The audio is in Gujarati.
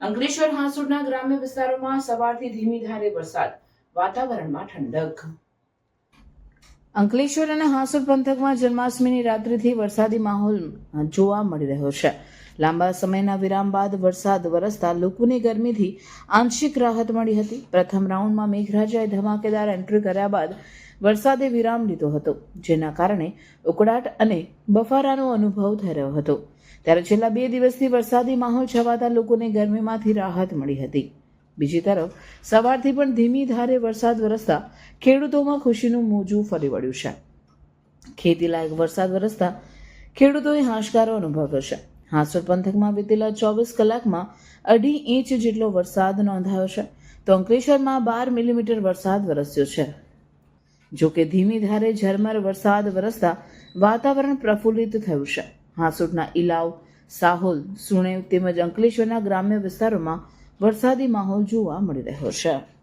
અંકલેશ્વર હાંસોડના ગ્રામ્ય વિસ્તારોમાં સવારથી ધીમી ધારે વરસાદ વાતાવરણમાં ઠંડક. અંકલેશ્વર અને હાંસોડ પંથકમાં જન્માષ્ટમીની રાત્રિથી વરસાદી માહોલ જોવા મળી રહ્યો છે. લાંબા સમયના વિરામ બાદ વરસાદ વરસતા લોકોની ગરમીથી આંશિક રાહત મળી હતી. પ્રથમ રાઉન્ડમાં મેઘરાજાએ ધમાકેદાર એન્ટ્રી કર્યા બાદ વરસાદે વિરામ લીધો હતો, જેના કારણે ઉકળાટ અને બફારાનો અનુભવ થઈ રહ્યો હતો. ત્યારે છેલ્લા બે દિવસથી વરસાદી માહોલ છવાતા લોકોને ગરમીમાંથી રાહત મળી હતી. બીજી તરફ, સવારથી પણ ધીમી ધારે વરસાદ વરસતા ખેડૂતોમાં ખુશીનું મોજું ફરી વળ્યું છે. ખેતી લાયક વરસાદ વરસતા ખેડૂતોએ હાશકારો અનુભવ્યો છે. હાંસોર પંથકમાં વીતેલા ચોવીસ કલાકમાં અઢી ઇંચ જેટલો વરસાદ નોંધાયો છે. તો અંકલેશ્વરમાં બાર મિલીમીટર વરસાદ વરસ્યો છે. જો કે ધીમી ધારે ઝરમર વરસાદ વરસતા વાતાવરણ પ્રફુલ્લિત થયું છે. હાંસોટના ઇલાવ સાહોલ, સુણેવ તેમજ અંકલેશ્વરના ગ્રામ્ય વિસ્તારોમાં વરસાદી માહોલ જોવા મળી રહ્યો છે.